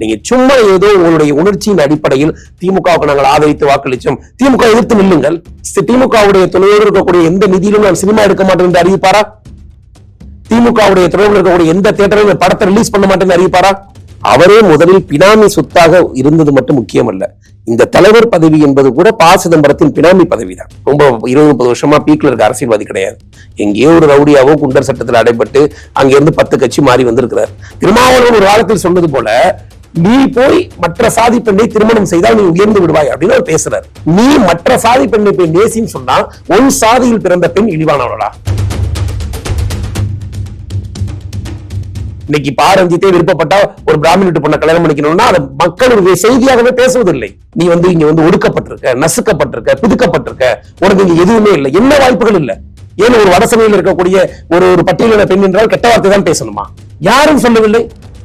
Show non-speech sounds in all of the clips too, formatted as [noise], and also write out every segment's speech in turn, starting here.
நீங்க சும்மா ஏதோ உங்களுடைய உணர்ச்சியின் அடிப்படையில் திமுகவுக்கு நாங்கள் ஆதரித்து வாக்களிச்சோம். திமுக எதிர்த்து நில்லுங்கள். திமுகவுடைய துணையோடு இருக்கக்கூடிய எந்த நிதியிலும் நான் சினிமா எடுக்க மாட்டேன் என்று அறிவிப்பாரா? திமுகவுடைய துணையோடு இருக்கக்கூடிய எந்த தேட்டரும் படத்தை ரிலீஸ் பண்ண மாட்டேன்னு அறிவிப்பாரா? அவரே முதலில் பினாமி சொத்தாக இருந்தது மட்டும் முக்கியமல்ல. இந்த தலைவர் பதவி என்பது கூட ப. சிதம்பரத்தின் பினாமி பதவி தான் ரொம்ப இருபது முப்பது வருஷமா பீக்ல இருக்க அரசியல்வாதி கிடையாது. எங்கேயோ ஒரு ரவுடியாவோ குண்டர் சட்டத்தில் அடைபட்டு அங்கிருந்து பத்து கட்சி மாறி வந்திருக்கிறார். திருமாவளவன் ஒரு காலத்தில் சொன்னது போல நீ போய் மற்ற சாதி பெண்ணை திருமணம் செய்தால் நீ உயர்ந்து விடுவாய் அப்படின்னு அவர் பேசுறாரு. நீ மற்ற சாதி பெண்ணை போய் நேசின்னு சொன்னா உன் சாதியில் பிறந்த பெண் இழிவானவர்களா இன்னைக்கு பாரஞ்சித்தே விருப்பப்பட்டா ஒரு பிராமண விட்டு பொண்ணை கல்யாணம் பண்ணிக்கணும்னா அது மக்களுடைய செய்தியாகவே பேசுவதில்லை. நீ வந்து இங்க வந்து ஒடுக்கப்பட்டிருக்க நசுக்கப்பட்டிருக்க பிதுக்கப்பட்டிருக்க. உனக்கு இங்க எதுவுமே இல்லை. என்ன வாய்ப்புகள் இல்ல? ஏன் ஒரு வடசமையில் இருக்கக்கூடிய ஒரு ஒரு பட்டியலின பெண் என்றால் கெட்ட வார்த்தை தான் பேசணுமா? யாரும் சொல்லவில்லை.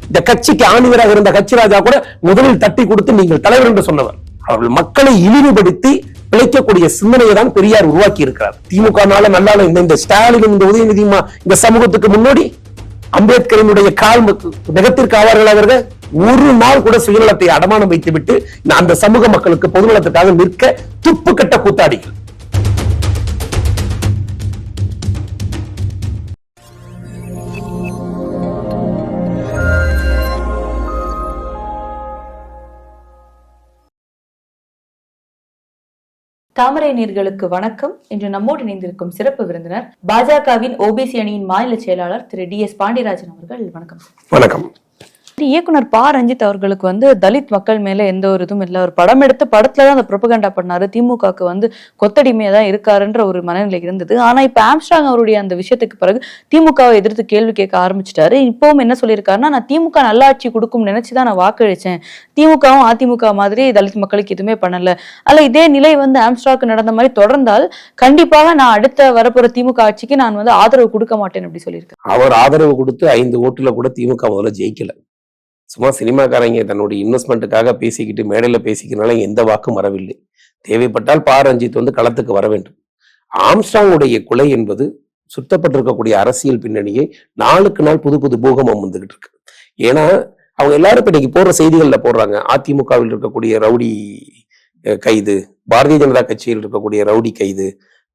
இந்த கட்சிக்கு ஆணிவராக இருந்த கட்சி ராஜா கூட முதலில் தட்டி கொடுத்து நீங்கள் தலைவர் என்று சொன்னவர். அவர்கள் மக்களை இழிவுபடுத்தி பிழைக்கக்கூடிய சிந்தனையை தான் பெரியார் உருவாக்கி இருக்கிறார். திமுகனால நல்லாலும் இந்த இந்த ஸ்டாலினும் இந்த உதயநிதியுமா இந்த சமூகத்துக்கு முன்னாடி அம்பேத்கரினுடைய கால் நகத்திற்கு ஆவார்கள் அவர்கள் ஒரு நாள் கூட சுயநலத்தை அடமானம் வைத்துவிட்டு அந்த சமூக மக்களுக்கு பொதுநலத்துக்காக நிற்க துப்பு கட்ட கூத்தாடிகள். தாமரை நீர்களுக்கு வணக்கம். இன்று நம்மோடு இணைந்திருக்கும் சிறப்பு விருந்தினர் பாஜகவின் ஓபிசி அணியின் மாநில செயலாளர் திரு டி எஸ் பாண்டியராஜன் அவர்கள். வணக்கம். வணக்கம். இயக்குனர் பா. ரஞ்சித் அவர்களுக்கு வந்து தலித் மக்கள் மேல எந்த ஒரு இதுவும் இல்லை. ஒரு படம் எடுத்து படத்துல தான் அந்த ப்ரொபகண்டா பண்ணாரு. திமுகவுக்கு வந்து கொத்தடிமையா தான் இருக்காருன்ற ஒரு மனநிலை இருந்தது. ஆனா இப்ப ஆம்ஸ்ட்ராங் அவருடைய அந்த விஷயத்துக்கு பிறகு திமுகவை எதிர்த்து கேள்வி கேட்க ஆரம்பிச்சிட்டாரு. இப்பவும் என்ன சொல்லியிருக்காருன்னா நான் திமுக நல்லாட்சி கொடுக்கும் நினைச்சுதான் நான் வாக்களிச்சேன். திமுகவும் அதிமுக மாதிரி தலித் மக்களுக்கு எதுவுமே பண்ணல. அல்ல இதே நிலை வந்து ஆம்ஸ்ட்ராக்கு நடந்த மாதிரி தொடர்ந்தால் கண்டிப்பாக நான் அடுத்த வரப்போற திமுக ஆட்சிக்கு நான் வந்து ஆதரவு கொடுக்க மாட்டேன் அப்படி சொல்லியிருக்கேன் அவர் ஆதரவு கொடுத்து ஐந்து ஓட்டுல கூட திமுக முதல்ல ஜெயிக்கல. சும்மா சினிமாக்காரங்க தன்னுடைய இன்வெஸ்ட்மெண்ட்டுக்காக பேசிக்கிட்டு மேடையில் பேசிக்கிறனால எந்த வாக்கும் வரவில்லை. தேவைப்பட்டால் பா. ரஞ்சித் வந்து களத்துக்கு வர வேண்டும். ஆம்ஸ்டாங்குடைய கொலை என்பது சுத்தப்பட்டிருக்கக்கூடிய அரசியல் பின்னணியை நாளுக்கு நாள் புது புது பூகமம் வந்துகிட்டு இருக்கு. ஏன்னா அவங்க எல்லாரும் இப்போ இன்னைக்கு போடுற செய்திகள்ல போடுறாங்க. அதிமுகவில் இருக்கக்கூடிய ரவுடி கைது பாரதிய ஜனதா கட்சியில் இருக்கக்கூடிய ரவுடி கைது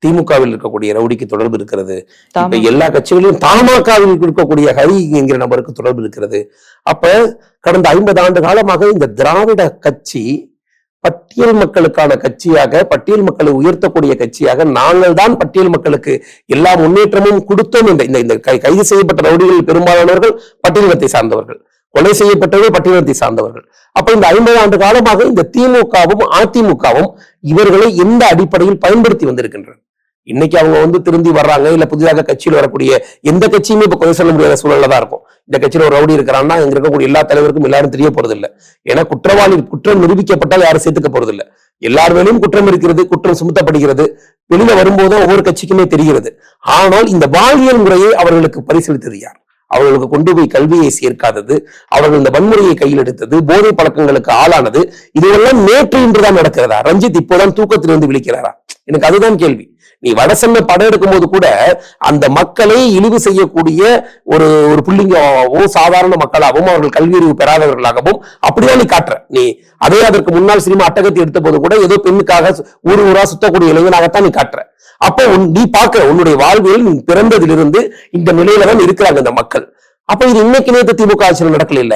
திமுகவில் இருக்கக்கூடிய ரவுடிக்கு தொடர்பு இருக்கிறது. இப்ப. எல்லா கட்சிகளிலும் தமாகாவில் இருக்கக்கூடிய ஹரி என்கிற நபருக்கு தொடர்பு இருக்கிறது. அப்ப கடந்த ஐம்பது ஆண்டு காலமாக இந்த திராவிட கட்சி பட்டியல் மக்களுக்கான கட்சியாக பட்டியல் மக்களை உயர்த்தக்கூடிய கட்சியாக நாங்கள் தான் பட்டியல் மக்களுக்கு எல்லா முன்னேற்றமும் கொடுத்தோம். இந்த இந்த கை- கைது செய்யப்பட்ட ரவுடிகள் பெரும்பாலானவர்கள் பட்டியலத்தை சார்ந்தவர்கள். கொலை செய்யப்பட்டவர்கள் பட்டியலத்தை சார்ந்தவர்கள். அப்ப இந்த ஐம்பது ஆண்டு காலமாக இந்த திமுகவும் அதிமுகவும் இவர்களை எந்த அடிப்படையில் பயன்படுத்தி வந்திருக்கின்றனர் இன்னைக்கு அவங்க வந்து திருந்தி வர்றாங்க இல்ல புதிதாக கட்சியில் வரக்கூடிய எந்த கட்சியுமே இப்ப குறை சொல்ல முடியாத சூழல்ல தான் இருக்கும். இந்த கட்சியில ஒரு ரவுடி இருக்கிறான்னா இங்க இருக்கக்கூடிய எல்லா தலைவருக்கும் எல்லாரும் தெரிய போறது இல்ல ஏன்னா குற்றவாளி குற்றம் நிரூபிக்கப்பட்டால் யாரும் சேர்த்துக்க போறது இல்ல எல்லார் குற்றம் இருக்கிறது குற்றம் சுமத்தப்படுகிறது. வெளியில வரும்போது ஒவ்வொரு கட்சிக்குமே தெரிகிறது. ஆனால் இந்த பாலியல் முறையை அவர்களுக்கு பரிசீலித்தது யார்? அவர்களுக்கு கொண்டு போய் கல்வியை சேர்க்காதது அவர்கள் இந்த வன்முறையை கையில் எடுத்தது போதை பழக்கங்களுக்கு ஆளானது இதுவெல்லாம் நேற்று இன்றுதான் நடக்கிறதா? ரஞ்சித் இப்போதான் தூக்கத்திலிருந்து விழிக்கிறாரா? எனக்கு அதுதான் கேள்வி. நீ வடசென்னை படம் எடுக்கும்போது கூட அந்த மக்களை இழிவு செய்யக்கூடிய ஒரு ஒரு புள்ளிங்காவும் சாதாரண மக்களாகவும் அவர்கள் கல்வி அறிவு பெறாதவர்களாகவும் அப்படிதான் நீ காட்டுற. நீ அதே அதற்கு முன்னால் சினிமா அட்டகத்தை எடுத்த போது கூட ஏதோ பெண்ணுக்காக ஊர் ஊரா சுத்தக்கூடிய இளைஞனாகத்தான் நீ காட்டுற. அப்போ உன் நீ பார்க்கிற உன்னுடைய வாழ்வில் நீ பிறந்ததிலிருந்து இந்த நிலையில தான் இருக்கிறாங்க இந்த மக்கள். அப்ப இது இன்னைக்கு நேற்று திமுக ஆட்சியில் நடக்கல இல்ல?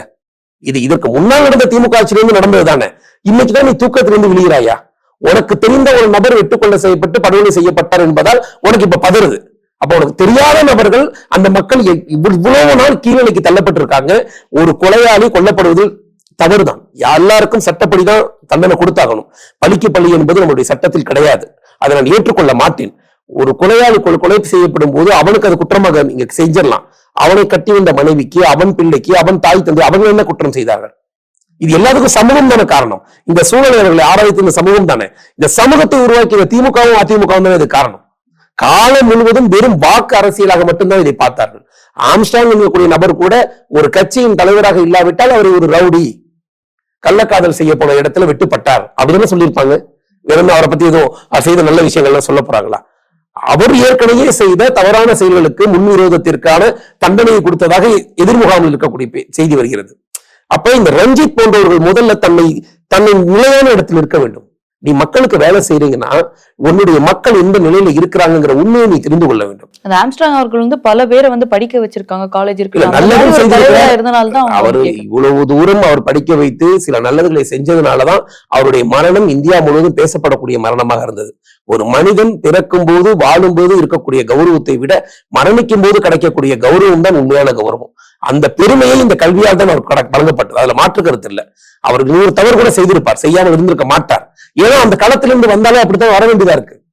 இது இதற்கு முன்னால் நடந்த திமுக ஆட்சியிலிருந்து நடந்தது தானே இன்னைக்குதான் நீ தூக்கத்திலிருந்து விழுகிறாயா? உனக்கு தெரிந்த ஒரு நபர் வெட்டுக்கொள்ள செய்யப்பட்டு படுகொலை செய்யப்பட்டார் என்பதால் உனக்கு இப்ப பதறுது. அப்ப உனக்கு தெரியாத நபர்கள் அந்த மக்கள் எ- இவ்வளவு நாள் கீழ்நிலைக்கு தள்ளப்பட்டிருக்காங்க. ஒரு கொலையாளி கொல்லப்படுவதில் தவறுதான். எல்லாருக்கும் சட்டப்படிதான் தண்டனை கொடுத்தாகணும். பழிக்கு பள்ளி என்பது நம்முடைய சட்டத்தில் கிடையாது. அதை நான் ஏற்றுக்கொள்ள மாட்டேன். ஒரு கொலையாளி கொலை செய்யப்படும் போது அவனுக்கு அது குற்றமாக நீங்க செஞ்சிடலாம். அவனை கட்டி வந்த மனைவிக்கு அவன் பிள்ளைக்கு அவன் தாய் தந்தை அவங்க என்ன குற்றம் செய்தார்கள்? இது எல்லாத்துக்கும் சமூகம் தானே காரணம். இந்த சூழ்நிலைகளை ஆராய்த்து இந்த சமூகம் தானே. இந்த சமூகத்தை உருவாக்கிய திமுகவும் அதிமுகவும் தானே இது காரணம். காலம் முழுவதும் வெறும் வாக்கு அரசியலாக மட்டும்தான் இதை பார்த்தார்கள். ஆம்ஸ்டாங் என்கக்கூடிய நபர் கூட ஒரு கட்சியின் தலைவராக இல்லாவிட்டால் அவர் ஒரு ரவுடி கள்ளக்காதல் செய்ய போன இடத்துல வெட்டுப்பட்டார் அப்படின்னு சொல்லியிருப்பாங்க. இருந்து அவரை பத்தி எதுவும் செய்த நல்ல விஷயங்கள்லாம் சொல்ல போறாங்களா? அவர் ஏற்கனவே செய்த தவறான செயல்களுக்கு முன்விரோதத்திற்கான தண்டனையை கொடுத்ததாக எதிர்முகாமில் இருக்கக்கூடிய செய்தி வருகிறது. அப்ப இந்த ரஞ்சித் போன்றவர்கள் முதல்ல தன்னை தன்னை நிலையான இடத்தில் இருக்க வேண்டும். நீ மக்களுக்கு வேலை செய்றீங்கன்னா உன்னுடைய மக்கள் எந்த நிலையில இருக்கிறாங்கிற உண்மையை நீ தெரிந்து கொள்ள வேண்டும். அந்த ஆம்ஸ்ட்ராங் அவர்கள் வந்து பல பேரை வந்து படிக்க வச்சிருக்காங்க காலேஜ் இருக்கு இல்ல, அந்த நல்லதும் மாதிரி ஒரு செய்திருக்கிறார். தலைவரா இருந்தனால தான் அவங்க அவர். இவ்வளவு தூரம் அவர் படிக்க வைத்து சில நல்லதுகளை செஞ்சதுனாலதான் அவருடைய மரணம் இந்தியா முழுவதும் பேசப்படக்கூடிய மரணமாக இருந்தது. ஒரு மனிதன் பிறக்கும் போது வாழும் போது இருக்கக்கூடிய கௌரவத்தை விட மரணிக்கும் போது கிடைக்கக்கூடிய கௌரவம் தான் உண்மையான கௌரவம். அந்த பெருமையை இந்த கல்வியால் தான் அவர் கட- வழங்கப்பட்டது. அதுல மாற்று கருத்து இல்ல. அவர் நூறு தவறு கூட செய்திருப்பார். செய்யாமல் இருந்திருக்க மாட்டார். ஏன்னா அந்த களத்திலிருந்து வந்தாலே அப்படித்தான் வர வேண்டியதா இருக்கு.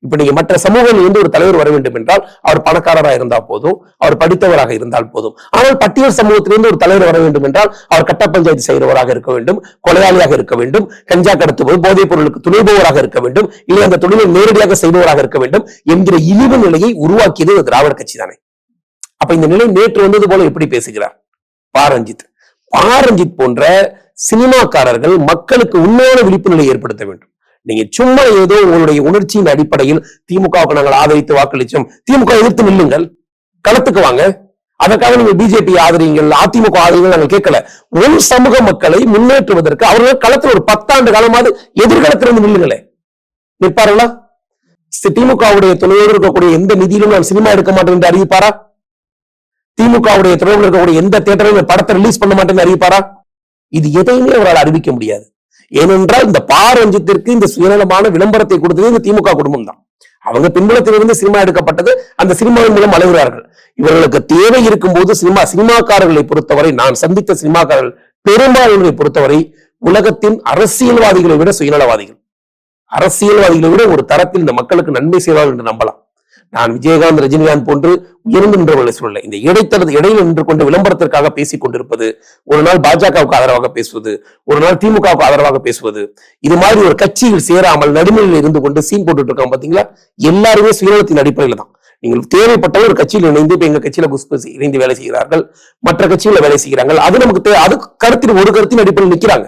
இப்ப நீங்க மற்ற சமூகங்களிலிருந்து ஒரு தலைவர் வர வேண்டும் என்றால் அவர் பணக்காரராக இருந்தால் போதும் அவர் படித்தவராக இருந்தால் போதும். ஆனால் பட்டியல் சமூகத்திலிருந்து ஒரு தலைவர் வர வேண்டும் என்றால் அவர் கட்ட பஞ்சாயத்து செய்கிறவராக இருக்க வேண்டும் கொலையாளியாக இருக்க வேண்டும் கஞ்சா கடத்துவது போதைப் பொருளுக்கு துணைபவராக இருக்க வேண்டும் இல்லை அந்த தொழிலை நேரடியாக செய்பவராக இருக்க வேண்டும் என்கிற இழிவு நிலையை உருவாக்கியது திராவிட கட்சி தானே. அப்ப இந்த நிலை நேற்று வந்தது போல எப்படி பேசுகிறார்? பாரஞ்சித். பாரஞ்சித் போன்ற சினிமாக்காரர்கள் மக்களுக்கு உண்மையான விழிப்புணர்வை ஏற்படுத்த வேண்டும். நீங்க சும்மா ஏதோ உங்களுடைய உணர்ச்சியின் அடிப்படையில் திமுகவுக்கு நாங்கள் ஆதரித்து வாக்களிச்சோம் திமுக எதிர்த்து நில்லுங்கள். களத்துக்கு வாங்க. அதற்காக நீங்க பிஜேபி ஆதரிங்கள் அதிமுக ஆதரிங்கள் நாங்கள் கேட்கல. உள் சமூக மக்களை முன்னேற்றுவதற்கு அவர்கள் களத்தில் ஒரு பத்தாண்டு காலமாவது எதிர்காலத்திலிருந்து நில்லுங்களே. நிற்பார்களா? சி- திமுகவுடைய துணையோடு இருக்கக்கூடிய எந்த நிதியிலும் நான் சினிமா எடுக்க மாட்டேன் என்று அறிவிப்பாரா? திமுகவுடைய துணையோடு இருக்கக்கூடிய எந்த தேட்டரையும் படத்தை ரிலீஸ் பண்ண மாட்டேன்னு அறிவிப்பாரா? இது எதையுமே அவரால் அறிவிக்க முடியாது. ஏனென்றால் இந்த பாரஞ்சித்திற்கு இந்த சுயநலமான விளம்பரத்தை கொடுத்தது இந்த திமுக குடும்பம் தான். அவங்க பின்புலத்திலிருந்து சினிமா எடுக்கப்பட்டது அந்த சினிமாவின் மூலம் அலைகிறார்கள் இவர்களுக்கு தேவை இருக்கும்போது சினிமா சினிமாக்காரர்களை பொறுத்தவரை நான் சந்தித்த சினிமாக்காரர்கள் பெரும்பாலானவரை பொறுத்தவரை உலகத்தின் அரசியல்வாதிகளை விட சுயநலவாதிகள். அரசியல்வாதிகளை விட ஒரு தரத்தில் இந்த மக்களுக்கு நன்மை செய்வார்கள் என்று நம்பலாம். நான் விஜயகாந்த் ரஜினிகாந்த் போன்று உயர்ந்து நின்றவர்களை சொல்லலை இந்த இடைத்தரது இடையில் நின்று கொண்டு விளம்பரத்திற்காக பேசிக் கொண்டிருப்பது ஒரு நாள் பாஜகவுக்கு ஆதரவாக பேசுவது ஒரு நாள் திமுகவுக்கு ஆதரவாக பேசுவது இது மாதிரி ஒரு கட்சியில் சேராமல் நடுநிலையில் இருந்து கொண்டு சீன் போட்டுட்டு இருக்காங்க பாத்தீங்களா? எல்லாருமே சுயநலத்தின் அடிப்படையில தான். நீங்கள் தேவைப்பட்ட ஒரு கட்சியில் இணைந்து இப்ப எங்க கட்சியில குஷ்பு இணைந்து வேலை செய்கிறார்கள் மற்ற கட்சியில வேலை செய்கிறார்கள் அது நமக்கு அது கருத்தின் ஒரு கருத்தின் அடிப்படையில் நிக்கிறாங்க.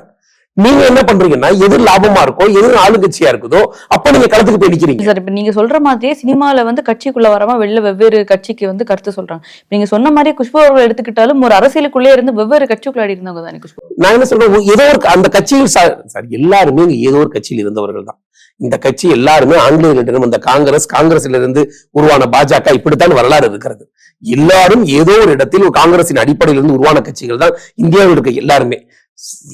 நீங்க என்ன பண்றீங்கன்னா எது லாபமா இருக்கோ எது ஆளுங்கட்சியா இருக்குதோ அப்ப நீங்க களத்துக்கு போய் நிக்கிறீங்க. சார் இப்ப நீங்க சொல்ற மாதிரியே சினிமால வந்து கட்சிக்குள்ள வராம வெளில வெவ்வேறு கட்சிக்கு வந்து கருத்து சொல்றாங்க. நீங்க சொன்ன மாதிரி குஷ்பு அவர்கள் எடுத்துக்கிட்டாலும் ஒரு அரசியலுக்குள்ளே இருந்து வெவ்வேறு கட்சிக்குள்ளாடி இருந்தவங்க தானே குஷ்பு நான் என்ன சொல்றேன் ஏதோ ஒரு அந்த கட்சியில் சா- சார் எல்லாருமே ஏதோ ஒரு கட்சியில் இருந்தவர்கள் தான். இந்த கட்சி எல்லாருமே ஆங்கிலேயர்களிடம் இந்த காங்கிரஸ் காங்கிரஸ்ல இருந்து உருவான பாஜக இப்படித்தான் வரலாறு இருக்கிறது. எல்லாரும் ஏதோ ஒரு இடத்தில் காங்கிரசின் அடிப்படையில் இருந்து உருவான கட்சிகள் தான் இந்தியாவில் இருக்க எல்லாருமே.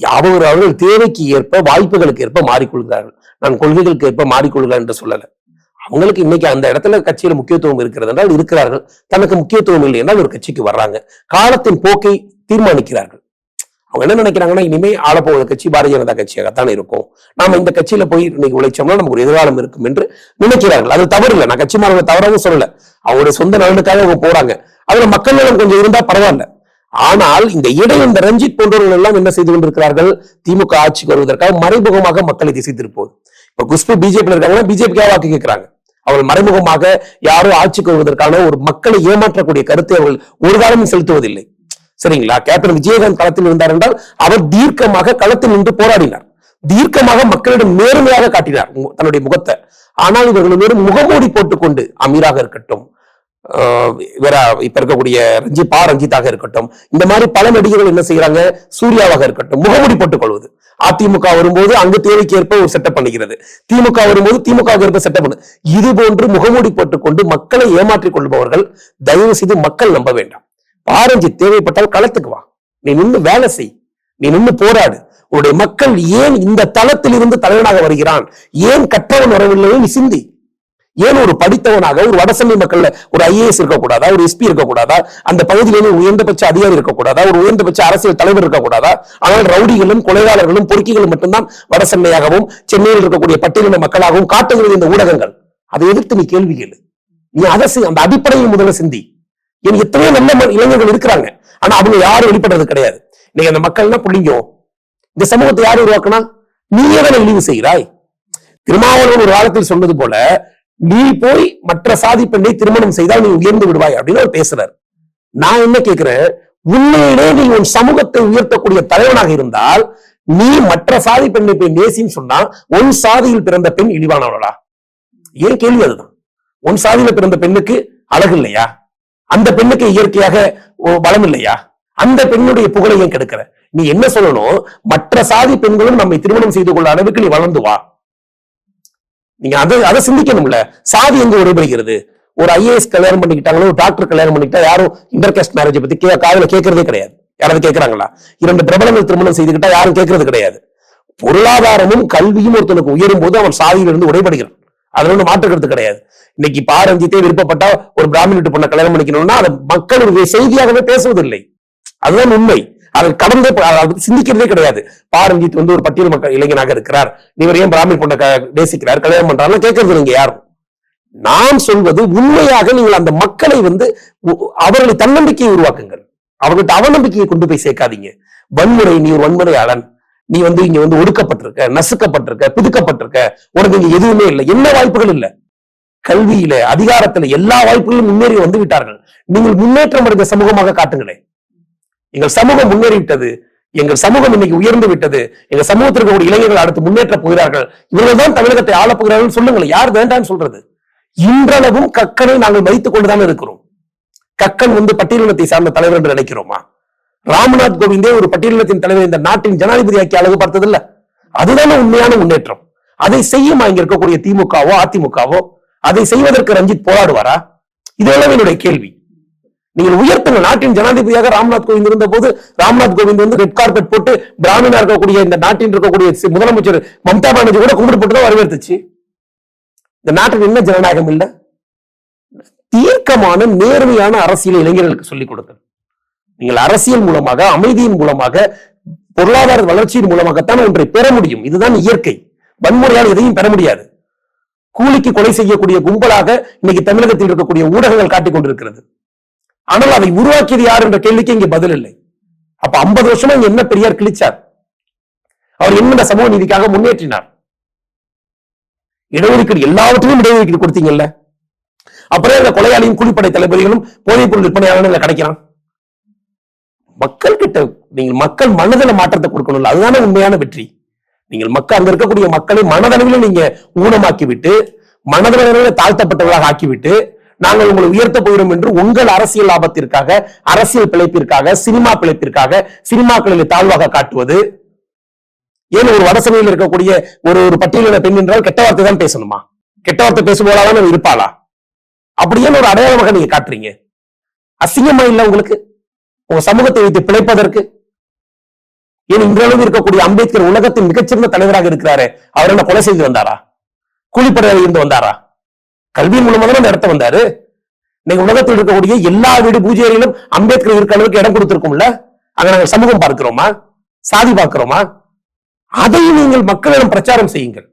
அவர் அவர்கள் தேவைக்கு ஏற்ப வாய்ப்புகளுக்கு ஏற்ப மாறிக்கொள்கிறார்கள். நான் கொள்கைகளுக்கு ஏற்ப மாறிக்கொள்கிறேன் என்று சொல்லல. அவங்களுக்கு இன்னைக்கு அந்த இடத்துல கட்சியில முக்கியத்துவம் இருக்கிறது என்றால் இருக்கிறார்கள். தனக்கு முக்கியத்துவம் இல்லை என்றால் ஒரு கட்சிக்கு வர்றாங்க. காலத்தின் போக்கை தீர்மானிக்கிறார்கள். அவங்க என்ன நினைக்கிறாங்கன்னா இனிமே ஆளப்போகிற கட்சி பாரதிய ஜனதா கட்சியாகத்தான் இருக்கும். நாம இந்த கட்சியில போய் இன்னைக்கு உழைச்சோம்னா நமக்கு ஒரு எதிர்காலம் இருக்கும் என்று நினைக்கிறார்கள். அது தவறு இல்லை. நான் கட்சி மாணவர்கள் தவறாகவும் சொல்லல. அவங்களுடைய சொந்த நலனுக்காக அவங்க போறாங்க. அதுல மக்கள் நலன் கொஞ்சம் இருந்தா பரவாயில்ல. ஆனால் இந்த இடையில் இந்த ரஞ்சித் போன்றவர்கள் எல்லாம் என்ன செய்து கொண்டிருக்கிறார்கள்? திமுக ஆட்சிக்கு வருவதற்காக மறைமுகமாக மக்களை திசை திருப்போது இப்ப குஷ்பு பிஜேபி இருக்காங்கன்னா பிஜேபிக்காக வாக்கு கேட்கிறாங்க? அவர்கள் மறைமுகமாக யாரோ ஆட்சிக்கு வருவதற்கான ஒரு மக்களை ஏமாற்றக்கூடிய கருத்தை அவர்கள் ஒரு காலமும் செலுத்துவதில்லை. சரிங்களா? கேப்டன் விஜயகாந்த் களத்தில் இருந்தார் என்றால் அவர் தீர்க்கமாக களத்தில் நின்று போராடினார். தீர்க்கமாக மக்களிடம் நேர்மையாக காட்டினார் தன்னுடைய முகத்தை. ஆனால் இவர்கள் வெறும் முகமூடி போட்டுக்கொண்டு அமீராக இருக்கட்டும் ஆஹ் இப்ப இருக்கக்கூடிய ரஞ்சி பா ரஞ்சித்தாக இருக்கட்டும் இந்த மாதிரி பல நடிகர்கள் என்ன செய்யறாங்க சூர்யாவாக இருக்கட்டும் முகமூடி போட்டுக் கொள்வது அதிமுக வரும்போது அங்கு தேவைக்கு ஏற்ப ஒரு செட்டப் பண்ணுகிறது திமுக வரும்போது திமுக ஏற்ப செட்டப் பண்ணு. இது போன்று முகமூடி போட்டுக்கொண்டு மக்களை ஏமாற்றிக் கொள்பவர்கள் தயவு செய்து மக்கள் நம்ப வேண்டாம். பாரஞ்சி தேவைப்பட்டால் களத்துக்கு வா. நீ நின்னு வேலை செய். நீ நின்று போராடு. உன்னுடைய மக்கள் ஏன் இந்த தளத்தில் இருந்து தலைவனாக வருகிறான்? ஏன் கற்றவன் வரவில்லை நீ சிந்தி. ஏன் ஒரு படித்தவனாக ஒரு வடசென்னை மக்கள்ல ஒரு ஐஏஎஸ் இருக்கக்கூடாதா ஒரு எஸ்பி இருக்கக்கூடாதா அந்த பகுதியில உயர்ந்தபட்ச அதிகாரி இருக்கக்கூடாதா ஒரு உயர்ந்தபட்ச அரசியல் தலைவர் இருக்கக்கூடாதா? ஆனால் ரவுடிகளும் கொலையாளர்களும் பொறுக்கிகளும் மட்டும்தான் வடசென்னையாகவும் சென்னையில் இருக்கக்கூடிய பட்டியலின மக்களாகவும் காட்டுகிறது இந்த ஊடகங்கள். அதை எதிர்த்து நீ கேள்வி கேளு. நீ அதை அந்த அடிப்படையில் முதல்ல சிந்தி. என் எத்தனையோ நல்ல இளைஞர்கள் இருக்கிறாங்க. ஆனா அவங்க யாரும் வெளிப்படுறது கிடையாது. நீங்க அந்த மக்கள்னா புள்ளிங்கோ? இந்த சமூகத்தை யார் உருவாக்கினா நீயே தான் இழிவு செய்கிறாய். திருமாவளவன் ஒரு காலத்தில் சொன்னது போல நீ போய் மற்ற சாதி பெண்ணை திருமணம் செய்தால் நீ உயர்ந்து விடுவாய் அப்படின்னு அவர் பேசுறார். நான் என்ன கேட்கிறேன் உண்மையிலே நீ உன் சமூகத்தை உயர்த்தக்கூடிய தலைவனாக இருந்தால் நீ மற்ற சாதி பெண்ணை போய் நேசின்னு சொன்னா உன் சாதியில் பிறந்த பெண் இழிவானவளா? ஏன் கேள்வி அதுதான்? உன் சாதியில பிறந்த பெண்ணுக்கு அழகு இல்லையா? அந்த பெண்ணுக்கு இயற்கையாக ஓ, பலம் இல்லையா? அந்த பெண்ணுடைய புகழை ஏன் கெடுக்கிற? நீ என்ன சொல்லணும்? மற்ற சாதி பெண்களும் நம்மை திருமணம் செய்து கொள்ள அளவுக்கு நீ வளர்ந்து வா. நீங்க அதை அதை சிந்திக்கணும்ல. சாதி எங்க உடைபடுகிறது ஒரு ஐஏஎஸ் கல்யாணம் பண்ணிக்கிட்டாங்களோ ஒரு டாக்டர் கல்யாணம் பண்ணிக்கிட்டா யாரும் இன்டர்காஸ்ட் மேரேஜ் பத்தி கே காதுல கேட்கறதே கிடையாது. யாராவது கேட்கறாங்களா? இரண்டு பிரபலங்கள் திருமணம் செய்துக்கிட்டா யாரும் கேட்கறது கிடையாது. பொருளாதாரமும் கல்வியும் ஒருத்தனுக்கு உயரும் போது அவன் சாதியிலிருந்து உடைபடுகிறான். அதுல ஒன்று மாற்றுக்கிறது கிடையாது. இன்னைக்கு பாரஞ்சித்தே விருப்பப்பட்டா ஒரு பிராமின் வீட்டு பொண்ணை கல்யாணம் பண்ணிக்கணும்னா அதை மக்கள் செய்தியாகவே பேசுவதில்லை. அதுதான் உண்மை. அதை கடந்து அதை பத்தி சிந்திக்கிறதே கிடையாது. பாரஞ்சித் வந்து ஒரு பட்டியல் மக்கள் இளைஞனாக இருக்கிறார். இவர் ஏன் பிராமி பொண்ணை நேசிக்கிறார்? கல்யாணம் பண்றாருன்னு கேட்கறது நீங்க யாரும். நான் சொல்வது உண்மையாக நீங்கள் அந்த மக்களை வந்து அவர்களை தன்னம்பிக்கையை உருவாக்குங்கள். அவர்கிட்ட அவநம்பிக்கையை கொண்டு போய் சேர்க்காதீங்க. வன்முறை நீ ஒரு வன்முறையாளன். நீ வந்து இங்க வந்து ஒடுக்கப்பட்டிருக்க நசுக்கப்பட்டிருக்க பிதுக்கப்பட்டிருக்க. உனக்கு இங்க எதுவுமே இல்லை. என்ன வாய்ப்புகள் இல்ல? கல்வியில அதிகாரத்துல எல்லா வாய்ப்புகளும் முன்னேறி வந்து விட்டார்கள் நீங்கள் முன்னேற்றம் அடைந்த சமூகமாக காட்டுங்களேன். எங்கள் சமூகம் முன்னேறிவிட்டது. எங்கள் சமூகம் இன்னைக்கு உயர்ந்து விட்டது. எங்க சமூகத்திற்கு ஒரு இளைஞர்கள் அடுத்து முன்னேற்ற போகிறார்கள். இவர்கள் தான் தமிழகத்தை ஆள போகிறார்கள் சொல்லுங்கள் யார் வேண்டாம்னு சொல்றது? இன்றளவும் கக்கனை நாங்கள் மதித்துக் கொண்டுதான் இருக்கிறோம். கக்கன் வந்து பட்டியலினத்தை சார்ந்த தலைவர் என்று நினைக்கிறோமா? ராம்நாத் கோவிந்தே ஒரு பட்டியலினத்தின் தலைவர் இந்த நாட்டின் ஜனாதிபதி ஆக்கி அழகு பார்த்ததில்ல அதுதான உண்மையான முன்னேற்றம். அதை செய்யுமா இங்க இருக்கக்கூடிய திமுகவோ அதிமுகவோ? அதை செய்வதற்கு ரஞ்சித் போராடுவாரா? இதெல்லாம் என்னுடைய கேள்வி. நீங்கள் உயர்த்துங்க நாட்டின் ஜனாதிபதியாக ராம்நாத் கோவிந்த் இருந்த போது ராம்நாத் கோவிந்த் வந்து ரெட் கார்பெட் போட்டு பிராமணா இருக்கக்கூடிய இந்த நாட்டின் இருக்கக்கூடிய முதலமைச்சர் மம்தா பானர்ஜி கூட கும்பிட்டு போட்டு தான் வரவேற்றுச்சு இந்த நாட்டில் என்ன ஜனநாயகம் இல்ல? தீர்க்கமான நேர்மையான அரசியல் இளைஞர்களுக்கு சொல்லிக் கொடுங்க நீங்கள் அரசியல் மூலமாக அமைதியின் மூலமாக பொருளாதார வளர்ச்சியின் மூலமாகத்தான் ஒன்றை பெற முடியும். இதுதான் இயற்கை. வன்முறையால் எதையும் பெற முடியாது. கூலிக்கு கொலை செய்யக்கூடிய கும்பலாக இன்னைக்கு தமிழகத்தில் இருக்கக்கூடிய ஊடகங்கள் காட்டிக் கொண்டிருக்கிறது. ஆனால் அதை உருவாக்கியது யார் என்ற கேள்விக்கு இங்கே பதில் இல்லை. அப்ப 50 வருஷமா இங்க என்ன பெரியார் கிழிச்சார்? அவர் என்ன சமூக நீதிக்காக முன்னேற்றினார்? இடஒதுக்கீடு எல்லாவற்றிலும் இடஒதுக்கீடு கொடுத்தீங்கல்ல? அப்புறம் இந்த கொலையாளியும் கூலிப்படை தளபதிகளும் போதைப் பொருள் விற்பனையாளர்கள் கிடைக்கிறான். மக்கள் கிட்ட நீங்கள் மக்கள் மனதில மாற்றத்தை கொடுக்கணும்ல அதுதானே உண்மையான வெற்றி. நீங்கள் மக்கள் அங்க இருக்கக்கூடிய மக்களை மனதளவில் நீங்க ஊனமாக்கி விட்டு மனதளவில் தாழ்த்தப்பட்டவர்களாக ஆக்கிவிட்டு நாங்கள் உங்களை உயர்த்த போகிறோம் என்று உங்கள் அரசியல் லாபத்திற்காக அரசியல் பிழைப்பிற்காக சினிமா பிழைப்பிற்காக சினிமாக்களில் தாழ்வாக காட்டுவது. ஏன் ஒரு வடசபையில் இருக்கக்கூடிய ஒரு ஒரு பட்டியலின பெண் என்றால் கெட்ட வார்த்தை தான் பேசணுமா? கெட்ட வார்த்தை பேசுபோலாதான் இருப்பாளா? அப்படியே ஒரு அடையாளமாக நீங்க காட்டுறீங்க? அசிங்கமா இல்ல உங்களுக்கு? உங்க சமூகத்தை வைத்து பிழைப்பதற்கு? ஏன் இன்றளவு இருக்கக்கூடிய அம்பேத்கர் உலகத்தின் மிகச்சிறந்த தலைவராக இருக்கிறாரு? அவர் என்ன கொலை செய்து வந்தாரா? கூலிப்படையில் இருந்து வந்தாரா? கல்வி மூலமா தான் அந்த இடத்த வந்தாரு? இன்னைக்கு உலகத்தில் இருக்கக்கூடிய எல்லா வீடு பூஜைகளிலும் அம்பேத்கர் இருக்க அளவுக்கு இடம் கொடுத்திருக்கோம்ல? அங்க நாங்கள் சமூகம் பார்க்கிறோமா? சாதி பார்க்கிறோமா? அதை நீங்கள் மக்களிடம் பிரச்சாரம் செய்யுங்கள்.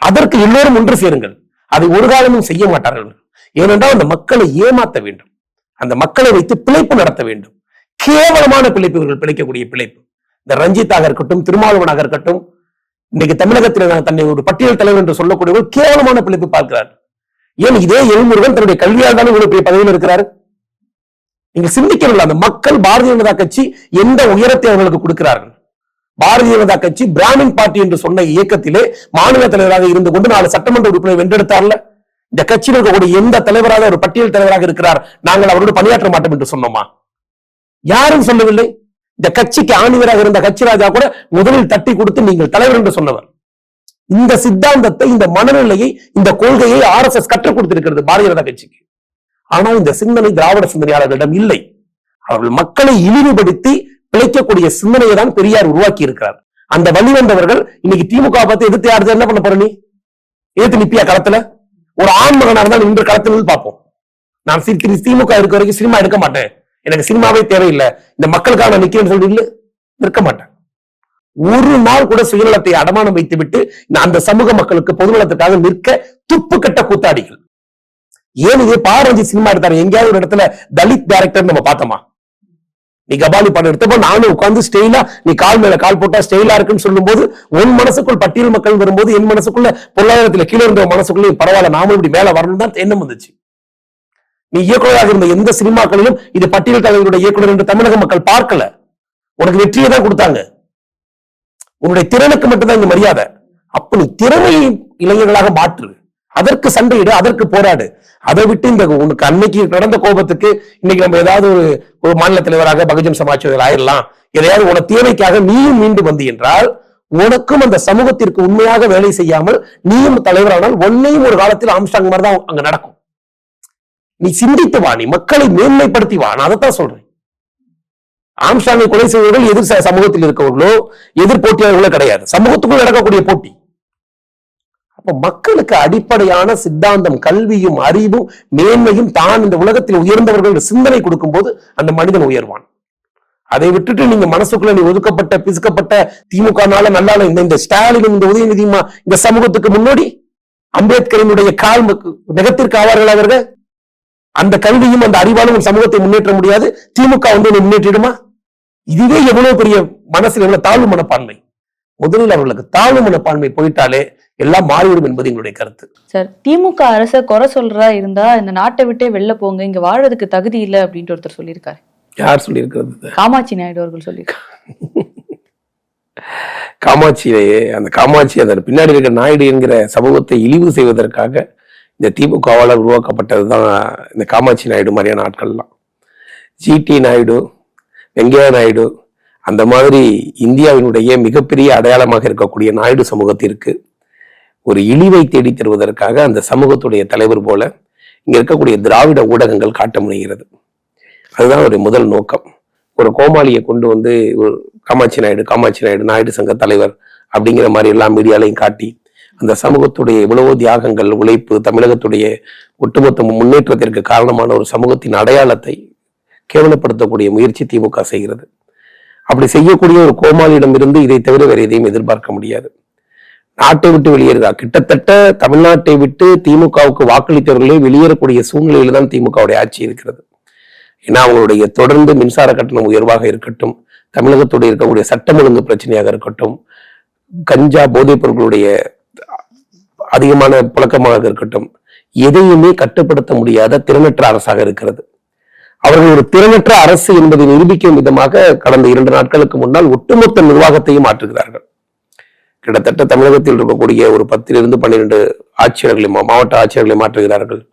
அதற்கு எல்லோரும் ஒன்று சேருங்கள். அதை ஒரு காலமும் செய்ய மாட்டார்கள். ஏனென்றால் அந்த மக்களை ஏமாத்த வேண்டும். அந்த மக்களை வைத்து பிழைப்பு நடத்த வேண்டும். கேவலமான பிழைப்பு இவர்கள் பிழைக்கக்கூடிய பிழைப்பு. இந்த ரஞ்சித்தாக இருக்கட்டும் திருமாவளவனாக இருக்கட்டும் இன்னைக்கு தமிழகத்தில் தன்னை ஒரு பட்டியல் தலைவர் என்று சொல்லக்கூடியவர் கேவலமான பிழைப்பு பார்க்கிறார் ஏன் இதே எழுமுருகன் தன்னுடைய கல்வியால் தானே இவ்வளவு பெரிய பதவியில் இருக்கிறாரு? நீங்க சிந்திக்கவில்லை அந்த மக்கள் பாரதிய ஜனதா கட்சி எந்த உயரத்தை அவர்களுக்கு கொடுக்கிறார்கள்? பாரதிய ஜனதா கட்சி பிராமின் பார்ட்டி என்று சொன்ன இயக்கத்திலே மாநில தலைவராக இருந்து கொண்டு நாலு சட்டமன்ற உறுப்பினர் வென்றெடுத்தார்ல? இந்த கட்சியில் இருக்கக்கூடிய எந்த தலைவராக ஒரு பட்டியல் தலைவராக இருக்கிறார்? நாங்கள் அவரோடு பணியாற்ற மாட்டோம் என்று சொன்னோமா? யாரும் சொல்லவில்லை. இந்த கட்சிக்கு ஆணிவராக இருந்த கட்சி ராஜா கூட முதலில் தட்டி கொடுத்து நீங்கள் தலைவர் என்று சொன்னவர். இந்த சித்தாந்தத்தை இந்த மனநிலையை இந்த கொள்கையை ஆர் எஸ் எஸ் கற்றுக் கொடுத்திருக்கிறது பாரதிய ஜனதா கட்சிக்கு. ஆனால் இந்த சிந்தனை திராவிட சிந்தனையாளர்களிடம் இல்லை. அவர்கள் மக்களை இழிவுபடுத்தி பிழைக்கக்கூடிய சிந்தனையை தான் பெரியார் உருவாக்கி இருக்கிறார். அந்த வழி வந்தவர்கள் இன்னைக்கு திமுக பார்த்து எதிர்த்து யாரு என்ன பண்ண போற நீ? எதிர்த்து நிப்பியா களத்துல? ஒரு ஆண் மகனா இருந்தால் இன்று களத்தில் பார்ப்போம். நான் சி- திமுக இருக்க வரைக்கும் சினிமா எடுக்க மாட்டேன். எனக்கு சினிமாவே தேவையில்லை. இந்த மக்களுக்காக நான் நிக்கிறேன்னு சொல்லி நிற்க மாட்டேன். ஒரு நாள் கூட சுயநலத்தை அடமானம் வைத்து விட்டு நான் அந்த சமூக மக்களுக்கு பொதுநலத்துக்காக நிற்க துப்பு கட்ட கூத்தாடிகள். ஏன் இதே பாரஞ்சி சினிமா எடுத்தாரு? எங்கேயாவது ஒரு இடத்துல தலித் டேரக்டர் நம்ம பார்த்தோமா? நீ கபாலி படம் எடுத்தப்போ நானும் உட்கார்ந்து ஸ்டெயிலா நீ கால் மேல கால் போட்டா ஸ்டெயிலா இருக்குன்னு சொல்லும் போது உன் மனசுக்குள் பட்டியல் மக்கள் வரும்போது என் மனசுக்குள்ள பொருளாதாரத்துல கீழே இருந்த மனசுக்குள்ள பரவாயில்ல நாமும் இப்படி மேல வரணும் தான் எண்ணம் வந்துச்சு. நீ இயக்குநராக இருந்த எந்த சினிமாக்களிலும் இது பட்டியல் தலைவருடைய இயக்குனர் என்று தமிழக மக்கள் பார்க்கல. உனக்கு வெற்றியை தான் கொடுத்தாங்க. உன்னுடைய திறனுக்கு மட்டும்தான் இங்க மரியாதை. அப்ப நீ திறமையை இளைஞர்களாக மாற்று. அதற்கு சண்டையிடு அதற்கு போராடு. அதை விட்டு இந்த உனக்கு அன்னைக்கு நடந்த கோபத்துக்கு இன்னைக்கு நம்ம ஏதாவது ஒரு ஒரு மாநில தலைவராக பகுஜன் சமாஜ் தலைவர் ஆயிடலாம் எதையாவது உன தேவைக்காக நீயும் மீண்டு வந்து என்றால் உனக்கும் அந்த சமூகத்திற்கு உண்மையாக வேலை செய்யாமல் நீயும் தலைவரானால் ஒன்னையும் ஒரு காலத்தில் ஆம்ஸ்டாங் மாதிரி தான் அங்க நடக்கும். நீ சிந்தித்து வா நீ மக்களை மேன்மைப்படுத்தி வா. நான் அதைத்தான் சொல்றேன். ஆம்ஸ்டாங்கை கொலை செய்தவர்கள் எதிர் சமூகத்தில் இருக்கவர்களோ எதிர்போட்டியாளர்களோ கிடையாது. சமூகத்துக்குள் நடக்கக்கூடிய போட்டி. அப்ப மக்களுக்கு அடிப்படையான சித்தாந்தம் கல்வியும் அறிவும் மேன்மையும் தான் இந்த உலகத்தில் உயர்ந்தவர்கள் சிந்தனை கொடுக்கும்போது அந்த மனிதன் உயர்வான். அதை விட்டுட்டு நீங்க மனசுக்குள்ள நீ ஒதுக்கப்பட்ட பிசுக்கப்பட்ட திமுகனால நல்லால இந்த இந்த ஸ்டாலினும் இந்த உதயநிதியுமா இந்த சமூகத்துக்கு முன்னோடி? அம்பேத்கரினுடைய கால் மக்கு- நெகத்திற்கு ஆவார்கள் அவர்கள்? அந்த கல்வியும் அந்த அறிவாலும் சமூகத்தை முன்னேற்ற முடியாது. திமுக வந்து முன்னேற்றிடுமா? இதுவே எவ்வளவு பெரிய மனசுல எவ்வளவு தாழ்வு மனப்பான்மை? முதலில் அவர்களுக்கு தாழ்வு மனப்பான்மை போயிட்டாலே எல்லாம் மாறிவிடும் என்பது எங்களுடைய கருத்து. சார் திமுக அரச குறை சொல்றதா இருந்தா இந்த நாட்டை விட்டே வெளில போங்க இங்க வாழ்றதுக்கு தகுதி இல்லை அப்படின்ட்டு ஒருத்தர் சொல்லியிருக்காரு. யார் சொல்லியிருக்கிறது காமாட்சி நாயுடு அவர்கள் சொல்லியிருக்காரு. [laughs] காமாட்சியிலேயே அந்த காமாட்சி அதன் பின்னாடி இருக்கிற நாயுடு என்கிற சமூகத்தை இழிவு செய்வதற்காக இந்த திமுகவால் உருவாக்கப்பட்டது தான் இந்த காமாட்சி நாயுடு மாதிரியான ஆட்கள்லாம். ஜிடி நாயுடு வெங்கையா நாயுடு அந்த மாதிரி இந்தியாவினுடைய மிகப்பெரிய அடையாளமாக இருக்கக்கூடிய நாயுடு சமூகத்திற்கு ஒரு இழிவை தேடி தருவதற்காக அந்த சமூகத்துடைய தலைவர் போல இங்க இருக்கக்கூடிய திராவிட ஊடகங்கள் காட்ட முனைகிறது. அதுதான் ஒரு முதல் நோக்கம். ஒரு கோமாளியை கொண்டு வந்து ஒரு காமாட்சி நாயுடு காமாட்சி நாயுடு நாயுடு சங்க தலைவர் அப்படிங்கிற மாதிரி எல்லா மீடியாலையும் காட்டி அந்த சமூகத்துடைய எவ்வளவோ தியாகங்கள் உழைப்பு தமிழகத்துடைய ஒட்டுமொத்த முன்னேற்றத்திற்கு காரணமான ஒரு சமூகத்தின் அடையாளத்தை கேவலப்படுத்தக்கூடிய முயற்சி திமுக செய்கிறது. அப்படி செய்யக்கூடிய ஒரு கோமாளியிடம் இருந்து இதை தவிர வேறு எதையும் எதிர்பார்க்க முடியாது. நாட்டை விட்டு வெளியேறுதா? கிட்டத்தட்ட தமிழ்நாட்டை விட்டு திமுகவுக்கு வாக்களித்தவர்களே வெளியேறக்கூடிய சூழ்நிலையில தான் திமுகவுடைய ஆட்சி இருக்கிறது. ஏன்னா அவங்களுடைய தொடர்ந்து மின்சார கட்டணம் உயர்வாக இருக்கட்டும் தமிழகத்துடைய இருக்கக்கூடிய சட்டம் ஒழுங்கு பிரச்சனையாக இருக்கட்டும் கஞ்சா போதைப் பொருட்களுடைய அதிகமான புழக்கமாக இருக்கட்டும் எதையுமே கட்டுப்படுத்த முடியாத திறனற்ற அரசாக இருக்கிறது. அவர்கள் ஒரு திறனற்ற அரசு என்பதை நிரூபிக்கும் விதமாக கடந்த இரண்டு நாட்களுக்கு முன்னால் ஒட்டுமொத்த நிர்வாகத்தையும் மாற்றுகிறார்கள். கிட்டத்தட்ட தமிழகத்தில் இருக்கக்கூடிய ஒரு பத்திலிருந்து பன்னிரண்டு ஆட்சியர்களை மா- மாவட்ட ஆட்சியர்களை மாற்றுகிறார்கள்.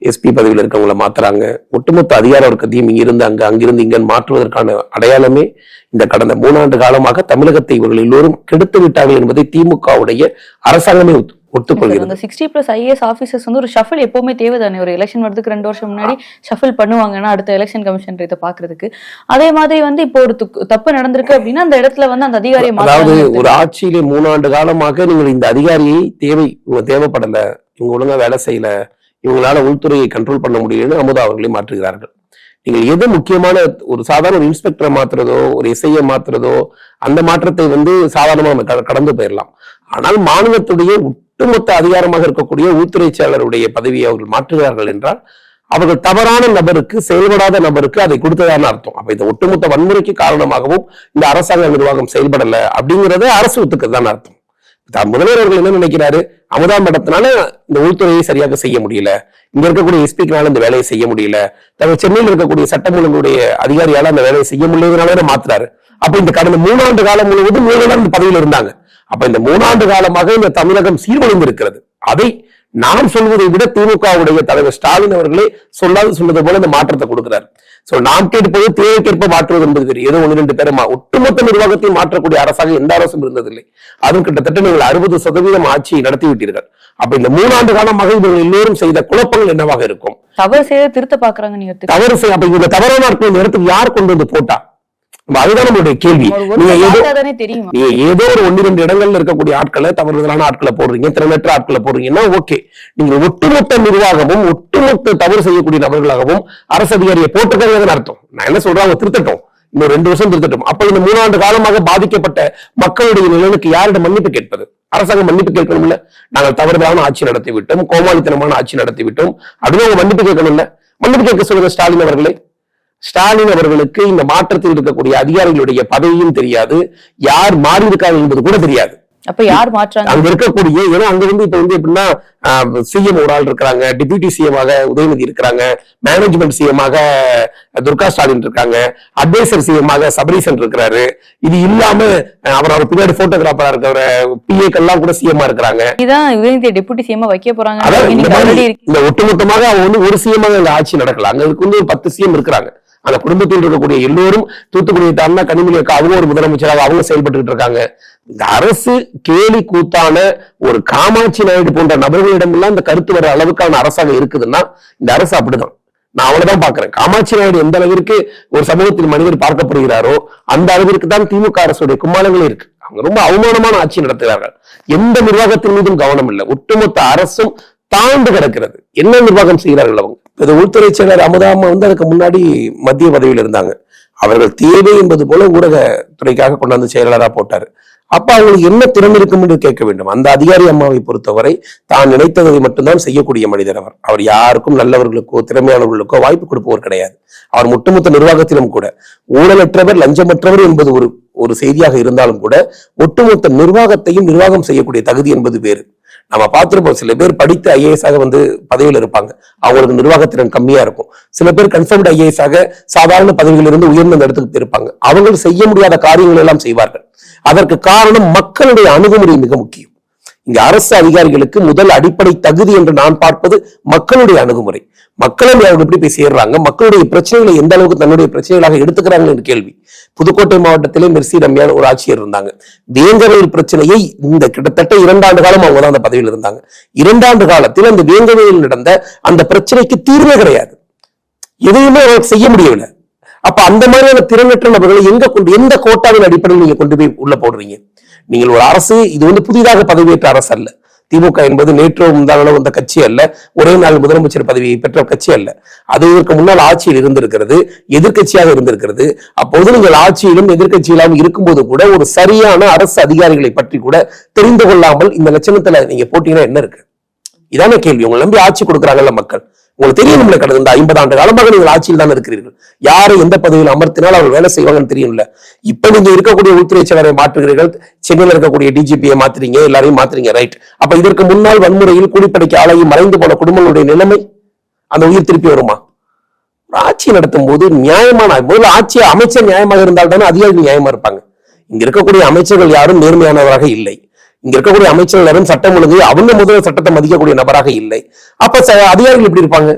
எஸ்பி பதவியில் இருக்கவங்களை மாத்துறாங்க. ஒட்டுமொத்த அதிகார வர்க்கத்தையும் இங்கிருந்து அங்கு அங்கிருந்து இங்கன்னு மாற்றுவதற்கான அடையாளமே இந்த கடந்த மூணாண்டு காலமாக தமிழகத்தை இவர்கள் எல்லோரும் கெடுத்து விட்டார்கள் என்பதை திமுகவுடைய அரசாங்கமே ஒத்து- ஒத்துக்கொள்கிறது. சிக்ஸ்டி பிளஸ் ஐஏஎஸ் ஆஃபீஸர்ஸ் வந்து ஒரு ஷஃபில் எப்பவுமே தேவைதானே? ஒரு எலெக்ஷன் வரதுக்கு ரெண்டு வருஷம் முன்னாடி ஷஃபில் பண்ணுவாங்கன்னா அடுத்த எலெக்ஷன் கமிஷன் இதை பாக்குறதுக்கு அதே மாதிரி வந்து இப்போ ஒரு தப்பு நடந்திருக்கு அப்படின்னா அந்த இடத்துல வந்து அந்த அதிகாரியை அதாவது ஒரு ஆட்சியிலே மூணாண்டு காலமாக நீங்கள் இந்த அதிகாரியை தேவை இவங்க தேவைப்படல இவங்க ஒழுங்கா வேலை செய்யல இவங்களால உள்துறையை கண்ட்ரோல் பண்ண முடியலன்னு அமுதா அவர்களை மாற்றுகிறார்கள். நீங்கள் எது முக்கியமான ஒரு சாதாரண ஒரு இன்ஸ்பெக்டரை மாத்துறதோ ஒரு எஸ்ஐயை மாத்துறதோ அந்த மாற்றத்தை வந்து சாதாரணமா நம்ம கட- கடந்து போயிடலாம் ஆனால் மாநிலத்துடைய ஒட்டுமொத்த அதிகாரமாக இருக்கக்கூடிய உள்துறை செயலருடைய பதவியை அவர்கள் மாற்றுகிறார்கள் என்றால் அவர்கள் தவறான நபருக்கு செயல்படாத நபருக்கு அதை கொடுத்ததான அர்த்தம். அப்ப இந்த ஒட்டுமொத்த வன்முறைக்கு காரணமாகவும் இந்த அரசாங்க நிர்வாகம் செயல்படல அப்படிங்கறத அரசு ஒத்துக்கிறதான அர்த்தம். முதல்வர் அவர்கள் என்ன நினைக்கிறாரு? அமுதா மடத்தினால இந்த உள்துறையை சரியாக செய்ய முடியல. இங்க இருக்கக்கூடிய எஸ்பிக்குனால இந்த வேலையை செய்ய முடியல. தவிர சென்னையில் இருக்கக்கூடிய சட்டம் அதிகாரியால அந்த வேலையை செய்ய முடியலனால மாத்துறாரு? அப்ப இந்த கடந்த மூணாண்டு காலம் முழுவதும் மூணு இந்த பதவியில் இருந்தாங்க. அப்ப இந்த மூணாண்டு காலமாக இந்த தமிழகம் சீர்குலைந்து இருக்கிறது அதை நாம் சொல்வதை விட திமுகவுடைய தலைவர் ஸ்டாலின் அவர்களே சொல்லாது சொன்னது போல இந்த மாற்றத்தை கொடுக்கிறார். சோ நாம் கேட்பது தேவைக்கேற்ப மாற்றுவது என்பது வேறு. ஏதோ ஒன்று ரெண்டு பேரை மா- ஒட்டுமொத்த நிர்வாகத்தையும் மாற்றக்கூடிய அரசாக எந்த அரசும் இருந்ததில்லை. அதுவும் கிட்டத்தட்ட நீங்கள் அறுபது சதவீதம் ஆட்சியை நடத்தி விட்டீர்கள். அப்ப இந்த மூணாண்டு காலமாக இவர்கள் எல்லோரும் செய்த குழப்பங்கள் என்னவாக இருக்கும்? தவறு செய்ய திருத்த பாக்குறாங்க நீங்க தவறு செய்ய அப்ப இவங்க தவறான ஆட்கள் இந்த இடத்துக்கு யார் கொண்டு வந்து போட்டா? அதுதான் நம்மளுடைய கேள்வி. நீங்க ஏதோ நீங்க ஏதோ ஒரு ஒன்று ரெண்டு இடங்கள்ல இருக்கக்கூடிய ஆட்களை தவறுதலான ஆட்களை போடுறீங்க திறனற்ற ஆட்களை போடுறீங்கன்னா ஓகே. நீங்க ஒட்டுமொத்த நிர்வாகமும் ஒட்டுமொத்த தவறு செய்யக்கூடிய நபர்களாகவும் அரசு அதிகாரியை போட்டிருக்காங்கன்னு அர்த்தம். நான் என்ன சொல்றேன்? அவங்க திருத்தட்டும். இன்னும் ரெண்டு வருஷம் திருத்தட்டும். அப்ப இந்த மூணாண்டு காலமாக பாதிக்கப்பட்ட மக்களுடைய நிலனுக்கு யாரிடம் மன்னிப்பு கேட்பது? அரசாங்கம் மன்னிப்பு கேட்கணும்ல. நாங்கள் தவறுதலான ஆட்சி நடத்தி விட்டோம் கோமாளித்தனமான ஆட்சி நடத்தி விட்டோம் அப்படின்னு அவங்க மன்னிப்பு கேட்கணும்ல. மன்னிப்பு கேட்க சொல்லுங்க ஸ்டாலின் அவர்களே. ஸ்டாலின் அவர்களுக்கு இந்த மாற்றத்தில் இருக்கக்கூடிய அதிகாரிகளுடைய பதவியும் தெரியாது. யார் மாறி இருக்காங்க என்பது கூட தெரியாது. அப்ப யார் மாற்றாங்க? அங்க இருக்கக்கூடிய ஏன்னா அங்க வந்து இப்ப வந்து எப்படின்னா சிஎம் ஒரு ஆள் இருக்கிறாங்க டிப்யூட்டி சிஎம் ஆக உதயநிதி இருக்கிறாங்க மேனேஜ்மெண்ட் சிஎம் ஆக துர்கா ஸ்டாலின் இருக்காங்க அட்வைசர் சிஎம் ஆக சபரீசன் இருக்கிறாரு. இது இல்லாம அவர் அவர் பின்னாடி போட்டோகிராஃபரா இருக்கிற பிஏக்கெல்லாம் கூட சிஎம் இருக்கிறாங்க. இதான் உதயநிதியை டெபுட்டி சிஎம் வைக்க போறாங்க. இந்த ஒட்டுமொத்தமாக அவங்க வந்து ஒரு சிஎம் அங்க ஆட்சி நடக்கல. அங்க வந்து ஒரு பத்து சிஎம் இருக்கிறாங்க. அந்த குடும்பத்தில் இருக்கக்கூடிய எல்லோரும் தூத்துக்குடியை தாண்டா கனிமொழி அக்கா அவங்க ஒரு முதலமைச்சராக அவங்க செயல்பட்டு இருக்காங்க. இந்த அரசு கேலி கூத்தான ஒரு காமாட்சி நாயுடு போன்ற நபர்களிடமெல்லாம் இந்த கருத்து வர அளவுக்கான அரசாக இருக்குதுன்னா இந்த அரசு அப்படிதான். நான் அவ்வளவுதான் பாக்குறேன் காமாட்சி நாயுடு எந்த அளவிற்கு ஒரு சமூகத்தில் மனிதர் பார்க்கப்படுகிறாரோ அந்த அளவிற்கு தான் திமுக அரசுடைய கும்மாளங்களே இருக்கு. அவங்க ரொம்ப அவமானமான ஆட்சி நடத்துகிறார்கள். எந்த நிர்வாகத்தின் மீதும் கவனம் இல்லை ஒட்டுமொத்த அரசும் தாழ்ந்து கிடக்கிறது. என்ன நிர்வாகம் செய்கிறார்கள் அவங்க? இந்த உள்துறை செயலர் அமுதாமா வந்து அதுக்கு முன்னாடி மத்திய பதவியில் இருந்தாங்க. அவர்கள் தேவை என்பது போல ஊடகத்துறைக்காக கொண்டாந்து செயலாளரா போட்டாரு. அப்ப அவங்களுக்கு என்ன திறன் இருக்கும் என்று கேட்க வேண்டும். அந்த அதிகாரி அம்மாவை பொறுத்தவரை தான் நினைத்ததை மட்டும்தான் செய்யக்கூடிய மனிதர் அவர். அவர் யாருக்கும் நல்லவர்களுக்கோ திறமையானவர்களுக்கோ வாய்ப்பு கொடுப்பவர் கிடையாது. அவர் ஒட்டுமொத்த நிர்வாகத்திலும் கூட ஊழலற்றவர் லஞ்சமற்றவர் என்பது ஒரு ஒரு செய்தியாக இருந்தாலும் கூட ஒட்டுமொத்த நிர்வாகத்தையும் நிர்வாகம் செய்யக்கூடிய தகுதி என்பது வேறு. நம்ம பார்த்திருப்போம் சில பேர் படித்து ஐஏஎஸ் ஆக வந்து பதவியில் இருப்பாங்க. அவங்களுக்கு நிர்வாகத்திறன் கம்மியா இருக்கும். சில பேர் கன்ஃபர்ம்டு ஐஏஎஸ் ஆக சாதாரண பதவியில் இருந்து உயர்ந்த இடத்துக்கு போயிருப்பாங்க அவங்க செய்ய முடியாத காரியங்கள் எல்லாம் செய்வார்கள். அதற்கு காரணம் மக்களுடைய அணுகுமுறை மிக முக்கியம். இங்க அரசு அதிகாரிகளுக்கு முதல் அடிப்படை தகுதி என்று நான் பார்ப்பது மக்களுடைய அணுகுமுறை. மக்களும் அவங்க எப்படி போய் சேர்றாங்க? மக்களுடைய பிரச்சனைகளை எந்த அளவுக்கு தன்னுடைய பிரச்சனைகளாக எடுத்துக்கிறாங்க என்று கேள்வி. புதுக்கோட்டை மாவட்டத்திலே மெர்சி ரம்யான் ஒரு ஆட்சியர் இருந்தாங்க. வேங்கவேல் பிரச்சனையை இந்த கிட்டத்தட்ட இரண்டாண்டு காலம் அவங்க தான் அந்த பதவியில் இருந்தாங்க. இரண்டாண்டு காலத்தில் அந்த வேங்கவேலில் நடந்த அந்த பிரச்சனைக்கு தீர்வே கிடையாது. எதையுமே அவர் செய்ய முடியவில்லை. அப்ப அந்த மாதிரியான திறனற்ற நபர்களை எங்க கொண்டு எந்த கோட்டாவின் அடிப்படையில் நீங்க கொண்டு போய் உள்ள போடுறீங்க? நீங்கள் ஒரு அரசு இது வந்து புதிதாக பதவியேற்ற அரசு அல்ல. திமுக என்பது நேற்றோ முந்தானோ வந்த கட்சி அல்ல ஒரே நாள் முதலமைச்சர் பதவியை பெற்ற கட்சி அல்ல. அது இதற்கு முன்னால் ஆட்சியில் இருந்திருக்கிறது எதிர்க்கட்சியாக இருந்திருக்கிறது. அப்போது நீங்கள் ஆட்சியிலும் எதிர்கட்சியிலும் இருக்கும்போது கூட ஒரு சரியான அரசு அதிகாரிகளை பற்றி கூட தெரிந்து கொள்ளாமல் இந்த லட்சணத்துல நீங்க போட்டீங்கன்னா என்ன இருக்கு? இதான கேள்வி. உங்களை நம்பி ஆட்சி கொடுக்குறாங்கல்ல மக்கள். உங்களுக்கு தெரியணும்ல கடந்த இந்த ஐம்பது ஆண்டு காலமாக நீங்கள் ஆட்சியில் தான் இருக்கிறீர்கள். யாரை எந்த பதவியில் அமர்த்தினால் அவர்கள் வேலை செய்வாங்கன்னு தெரியும்ல. இப்ப நீங்க இருக்கக்கூடிய உள்துறை செயலரை மாற்றுகிறீர்கள் சென்னையில் இருக்கக்கூடிய டிஜிபியை மாத்துறீங்க எல்லாரையும் மாத்துறீங்க ரைட் அப்ப இதற்கு முன்னால் வன்முறையில் கூலிப்படைக்கு ஆளாகி மறைந்து போன குடும்பங்களுடைய நிலைமை அந்த உயிர் திருப்பி வருமா? ஆட்சி நடத்தும் போது நியாயமான முதல்ல ஆட்சி அமைச்சர் நியாயமாக இருந்தால் தானே அதிகாரிகள் நியாயமா இருப்பாங்க. இங்க இருக்கக்கூடிய அமைச்சர்கள் யாரும் நேர்மையானவராக இல்லை. இங்க இருக்கக்கூடிய அமைச்சர்கள் எல்லாரும் சட்டம் ஒழுங்கு அவங்க முதல்ல சட்டத்தை மதிக்கக்கூடிய நபராக இல்லை. அப்ப அதிகாரிகள் எப்படி இருப்பாங்க?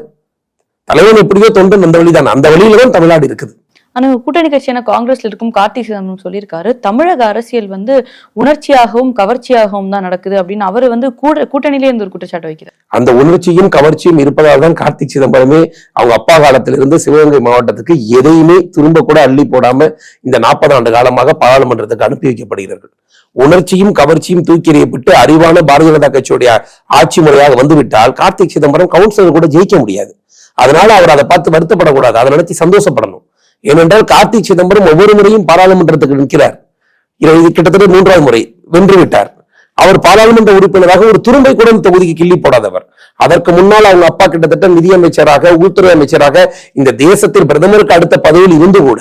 தலைவன் எப்படியோ தொண்டன் அந்த வழிதான். அந்த வழியில தான் தமிழ்நாடு இருக்குது. ஆனால் கூட்டணி கட்சியான காங்கிரஸ்ல இருக்கும் கார்த்தி சிதம்பரம் சொல்லியிருக்காரு தமிழக அரசியல் வந்து உணர்ச்சியாகவும் கவர்ச்சியாகவும் தான் நடக்குது அப்படின்னு அவர் வந்து கூட கூட்டணியிலே இருந்து ஒரு குற்றச்சாட்டு வைக்கிறார். அந்த உணர்ச்சியும் கவர்ச்சியும் இருப்பதால் தான் கார்த்திக் சிதம்பரமே அவங்க அப்பா காலத்திலிருந்து சிவகங்கை மாவட்டத்துக்கு எதையுமே திரும்ப கூட அள்ளி போடாம இந்த நாற்பது ஆண்டு காலமாக பாராளுமன்றத்துக்கு அனுப்பி வைக்கப்படுகிறார்கள். உணர்ச்சியும் கவர்ச்சியும் தூக்கி எறியப்பட்டு அறிவான பாரதிய ஜனதா கட்சியுடைய ஆட்சி முறையாக வந்துவிட்டால் கார்த்திக் சிதம்பரம் கவுன்சிலர் கூட ஜெயிக்க முடியாது. அதனால அவர் அதை பார்த்து வருத்தப்படக்கூடாது. அதை நினைச்சு சந்தோஷப்படணும். ஏனென்றால் கார்த்தி சிதம்பரம் ஒவ்வொரு முறையும் பாராளுமன்றத்துக்கு நிற்கிறார். இது கிட்டத்தட்ட மூன்றாவது முறை வென்றுவிட்டார். அவர் பாராளுமன்ற உறுப்பினராக ஒரு துரும்பை கூட இந்த தொகுதிக்கு கிள்ளி போடாதவர். அதற்கு முன்னால் அவங்க அப்பா கிட்டத்தட்ட நிதியமைச்சராக உள்துறை அமைச்சராக இந்த தேசத்தில் பிரதமருக்கு அடுத்த பதவியில் இருந்து கூட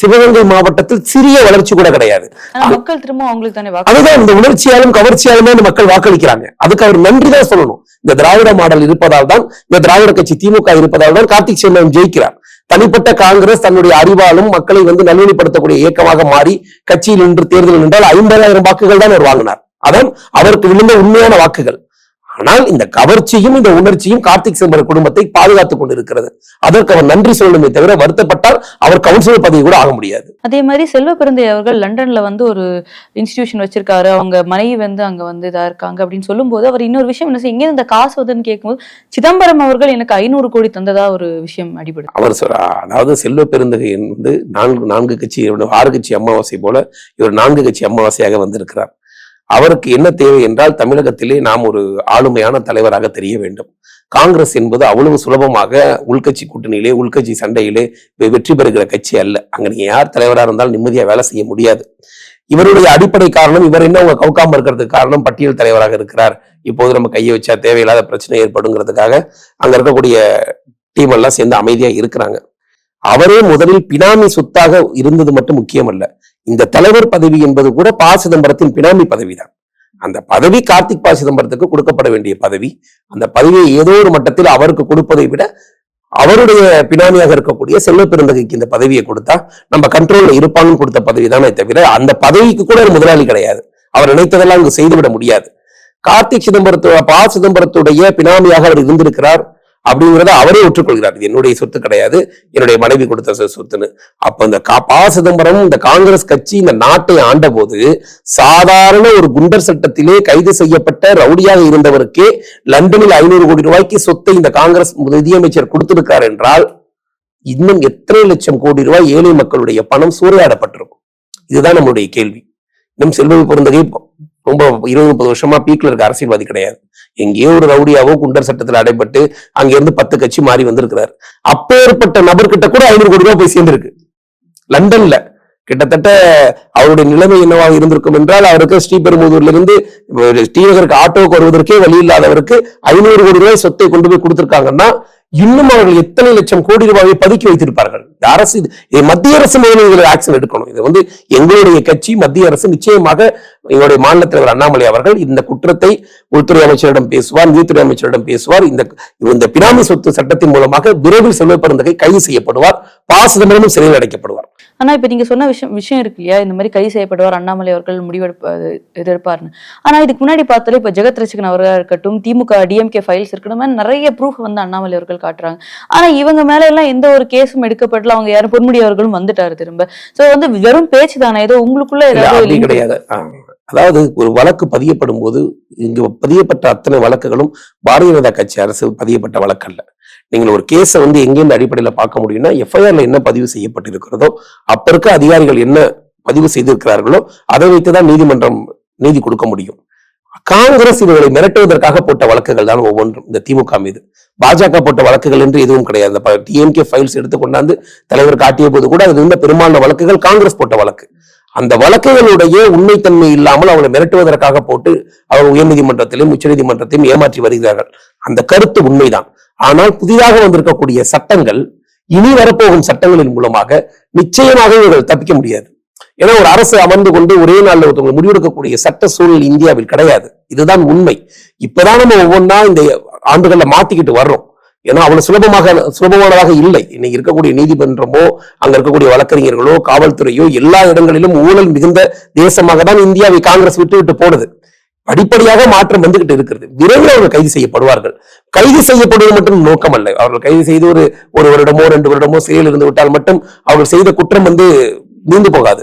சிவகங்கை மாவட்டத்தில் சிறிய வளர்ச்சி கூட கிடையாது. மக்கள் திரும்ப அவங்களுக்கு தானே அதுதான் இந்த உணர்ச்சியாலும் கவர்ச்சியாலுமே மக்கள் வாக்களிக்கிறாங்க. அதுக்கு அவர் நன்றி தான் சொல்லணும். இந்த திராவிட மாடல் இருப்பதால் தான் இந்த திராவிட கட்சி திமுக இருப்பதால் தான் கார்த்திக் சிதம்பரம் ஜெயிக்கிறார். தனிப்பட்ட காங்கிரஸ் தன்னுடைய அறிவாலும் மக்களை வந்து நல்வழிப்படுத்தக்கூடிய இயக்கமாக மாறி கட்சியில் நின்று தேர்தல் நின்றால் ஐம்பதாயிரம் வாக்குகள் தான் அவர் வாங்கினார். அதான் அவருக்கு விழுந்த உண்மையான வாக்குகள். ஆனால் இந்த கவர்ச்சியும் இந்த உணர்ச்சியும் கார்த்திக் சிதம்பரம் குடும்பத்தை பாதுகாத்துக் கொண்டிருக்கிறது. அதற்கு அவர் நன்றி சொல்லணுமே தவிர வருத்தப்பட்டால் அவர் கவுன்சிலர் பதவி கூட ஆக முடியாது. அதே மாதிரி செல்வ பிறந்தை அவர்கள் லண்டன்ல வந்து ஒரு இன்ஸ்டிடியூஷன் வச்சிருக்காரு. அவங்க மனைவி வந்து அங்க வந்து இதா இருக்காங்க அப்படின்னு சொல்லும்போது அவர் இன்னொரு விஷயம் என்ன செய்ய, எங்க இந்த காசு வருதுன்னு கேட்கும்போது சிதம்பரம் அவர்கள் எனக்கு ஐநூறு கோடி தந்ததா ஒரு விஷயம் அடிபடுது. அவர் அதாவது செல்வ பெருந்தகை வந்து நான்கு நான்கு கட்சி ஆறு கட்சி அமாவாசை போல இவர் நான்கு கட்சி அமாவாசையாக வந்திருக்கிறார். அவருக்கு என்ன தேவை என்றால் தமிழகத்திலே நாம் ஒரு ஆளுமையான தலைவராக தெரிய வேண்டும். காங்கிரஸ் என்பது அவ்வளவு சுலபமாக உள்கட்சி கூட்டணியிலே உள்கட்சி சண்டையிலே வெற்றி பெறுகிற கட்சி அல்ல. அங்க நீங்க யார் தலைவராக இருந்தாலும் நிம்மதியா வேலை செய்ய முடியாது. இவருடைய அடிப்படை காரணம் இவர் என்ன அவங்க கவுக்காம இருக்கிறதுக்கு காரணம் பட்டியல் தலைவராக இருக்கிறார். இப்போது நம்ம கையை வச்சா தேவையில்லாத பிரச்சனை ஏற்படுங்கிறதுக்காக அங்க இருக்கக்கூடிய டீம் எல்லாம் சேர்ந்து அமைதியா இருக்கிறாங்க. அவரே முதலில் பினாமி சொத்தாக இருந்தது மட்டும் முக்கியம் அல்ல இந்த தலைவர் பதவி என்பது கூட ப சிதம்பரத்தின் பினாமி பதவிதான். அந்த பதவி கார்த்திக் பா சிதம்பரத்துக்கு கொடுக்கப்பட வேண்டிய பதவி அந்த பதவியை ஏதோ ஒரு மட்டத்தில் அவருக்கு கொடுப்பதை விட அவருடைய பினாமியாக இருக்கக்கூடிய செல்வ பெருந்தகைக்கு இந்த பதவியை கொடுத்தா நம்ம கண்ட்ரோல்ல இருப்பாங்கன்னு கொடுத்த பதவி தானே தவிர அந்த பதவிக்கு கூட ஒரு முதலாளி கிடையாது. அவர் நினைத்ததெல்லாம் அங்கு செய்துவிட முடியாது. கார்த்திக் சிதம்பரத்து ப சிதம்பரத்துடைய பினாமியாக அவர் இருந்திருக்கிறார். அப்படிங்கிறத அவரே ஒற்றுக்கொள்கிறார். இது என்னுடைய சொத்து கிடையாது என்னுடைய மனைவி கொடுத்த சொ- சொத்துன்னு. அப்ப இந்த கா- ப சிதம்பரம் இந்த காங்கிரஸ் கட்சி இந்த நாட்டை ஆண்ட போது சாதாரண ஒரு குண்டர் சட்டத்திலே கைது செய்யப்பட்ட ரவுடியாக இருந்தவருக்கே லண்டனில் ஐநூறு கோடி ரூபாய்க்கு சொத்தை இந்த காங்கிரஸ் நிதியமைச்சர் கொடுத்திருக்கார் என்றால் இன்னும் எத்தனை லட்சம் கோடி ரூபாய் ஏழை மக்களுடைய பணம் சூறையாடப்பட்டிருக்கும்? இதுதான் நம்மளுடைய கேள்வி. இன்னும் செல்வ பிறந்தகை ரொம்ப இருபது முப்பது வருஷமா பீக்ல இருக்க அரசியல்வாதி கிடையாது. எங்கேயோ ஒரு ரவுடியாவோ குண்டர் சட்டத்தில் அடைபட்டு அங்கிருந்து பத்து கட்சி மாறி வந்திருக்கிறார். அப்பேற்பட்ட நபர்கிட்ட கூட ஐநூறு கோடி ரூபாய் போய் சேர்ந்திருக்கு. லண்டன்ல. கிட்டத்தட்ட அவருடைய நிலைமை என்னவாக இருந்திருக்கும் என்றால் அவருக்கு ஸ்ரீபெரும்புதூர்ல இருந்து ஸ்ரீநகருக்கு ஆட்டோவுக்கு வருவதற்கே வழி இல்லாதவருக்கு ஐநூறு கோடி ரூபாய் சொத்தை கொண்டு போய் கொடுத்திருக்காங்கன்னா இன்னும் அவர்கள் எத்தனை லட்சம் கோடி ரூபாயை பதுக்கி வைத்திருப்பார்கள்? இந்த அரசு இது மத்திய அரசு மேலும் ஆக்ஷன் எடுக்கணும். இது வந்து எங்களுடைய கட்சி மத்திய அரசு நிச்சயமாக எங்களுடைய மாநில தலைவர் அண்ணாமலை அவர்கள் இந்த குற்றத்தை உள்துறை அமைச்சரிடம் பேசுவார் நீதித்துறை அமைச்சரிடம் பேசுவார். இந்த இந்த பினாமி சொத்து சட்டத்தின் மூலமாக விரைவில் செல்வ பெருந்தகை கைது செய்யப்படுவார். பா சிதம்பரமும் சிறையில் அடைக்கப்படுவார். ஆனா இப்ப நீங்க சொன்ன விஷயம் விஷயம் இருக்கு இல்லையா? இந்த மாதிரி கைது செய்யப்படுவார் அண்ணாமலை அவர்கள் முடிவெடுப்ப எதிர்ப்பார்னு ஆனா இதுக்கு முன்னாடி பார்த்தாலே இப்ப ஜெகத் ரசிகன் அவர்களா இருக்கட்டும் திமுக டிஎம்கே ஃபைல்ஸ் இருக்கணும் நிறைய ப்ரூஃப் வந்து அண்ணாமலை அவர்கள் காட்டுறாங்க. ஆனா இவங்க மேல எல்லாம் எந்த ஒரு கேஸும் எடுக்கப்படல. அவங்க யாரும் பொன்முடி அவர்களும் வந்துட்டாரு திரும்ப. சோ வந்து வெறும் பேச்சு தானே? ஏதோ உங்களுக்குள்ள ஏதாவது கிடையாது. அதாவது ஒரு வழக்கு பதியப்படும் போது இங்கு பதியப்பட்ட அத்தனை வழக்குகளும் பாரதிய ஜனதா கட்சி அரசு பதியப்பட்ட வழக்கு அல்ல நீங்கள் ஒரு கேஸை வந்து எங்கேருந்து அடிப்படையில் பார்க்க முடியும்னா எஃப்ஐஆர்ல என்ன பதிவு செய்யப்பட்டிருக்கிறதோ அப்ப இருக்க அதிகாரிகள் என்ன பதிவு செய்திருக்கிறார்களோ அதை வைத்து தான் நீதிமன்றம் நீதி கொடுக்க முடியும். காங்கிரஸ் இவர்களை மிரட்டுவதற்காக போட்ட வழக்குகள் தான் ஒவ்வொன்றும். இந்த திமுக மீது. பாஜக போட்ட வழக்குகள் என்று எதுவும் கிடையாது. டிஎம்கே ஃபைல்ஸ் எடுத்து கொண்டாந்து தலைவர் காட்டிய போது கூட அது இருந்த பெரும்பாலான வழக்குகள் காங்கிரஸ் போட்ட வழக்கு. அந்த வழக்குகளுடைய உண்மைத்தன்மை இல்லாமல் அவங்களை மிரட்டுவதற்காக போட்டு அவர் உயர்நீதிமன்றத்திலும் உச்சநீதிமன்றத்தையும் ஏமாற்றி வருகிறார்கள். அந்த கருத்து உண்மைதான். ஆனால் புதிதாக வந்திருக்கக்கூடிய சட்டங்கள் இனி வரப்போகும் சட்டங்களின் மூலமாக நிச்சயமாக இவர்கள் தப்பிக்க முடியாது. ஏன்னா ஒரு அரசு அமர்ந்து கொண்டு ஒரே நாளில் ஒருத்தவங்க முடிவெடுக்கக்கூடிய சட்ட சூழல் இந்தியாவில் கிடையாது. இதுதான் உண்மை. இப்பதான் நம்ம ஒவ்வொன்றா இந்த ஆண்டுகளில் மாத்திக்கிட்டு வர்றோம். ஏன்னா அவ்வளவு சுலபமாக சுலபமானதாக இல்லை. இன்னைக்கு இருக்கக்கூடிய நீதிமன்றமோ அங்க இருக்கக்கூடிய வழக்கறிஞர்களோ காவல்துறையோ எல்லா இடங்களிலும் ஊழல் மிகுந்த தேசமாக தான் இந்தியாவை காங்கிரஸ் விட்டு விட்டு போனது. படிப்படியாக மாற்றம் வந்துகிட்டு இருக்கிறது. விரைவில் அவர்கள் கைது செய்யப்படுவார்கள். கைது செய்யப்படுவது மட்டும் நோக்கம் அல்ல அவர்கள் கைது செய்து ஒரு ஒரு வருடமோ ரெண்டு வருடமோ சிறையில் இருந்து விட்டால் மட்டும் அவர்கள் செய்த குற்றம் வந்து நீந்து போகாது.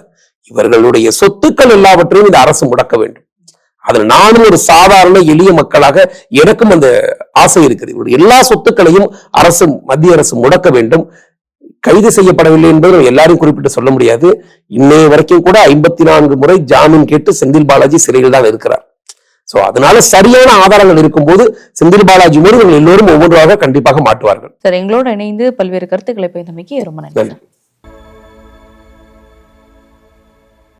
இவர்களுடைய சொத்துக்கள் எல்லாவற்றையும் இந்த அரசு முடக்க வேண்டும். அதுல நானும் ஒரு சாதாரண எளிய மக்களாக எனக்கும் அந்த ஆசை இருக்குது. இவருடைய எல்லா சொத்துக்களையும் அரசு மத்திய அரசு முடக்க வேண்டும். கைது செய்யப்படவில்லை என்பது நம்ம எல்லாரையும் குறிப்பிட்டு சொல்ல முடியாது. இன்னைய வரைக்கும் கூட ஐம்பத்தி நான்கு முறை ஜாமீன் கேட்டு செந்தில் பாலாஜி சிறையில் தான் இருக்கிறார். சோ அதனால சரியான ஆதாரங்கள் இருக்கும்போது செந்தில் பாலாஜி மீது இவங்க எல்லோரும் ஒவ்வொன்றாக கண்டிப்பாக மாட்டுவார்கள். சார் எங்களோட இணைந்து பல்வேறு கருத்துக்களை பயந்தமைக்கு ரொம்ப நன்றி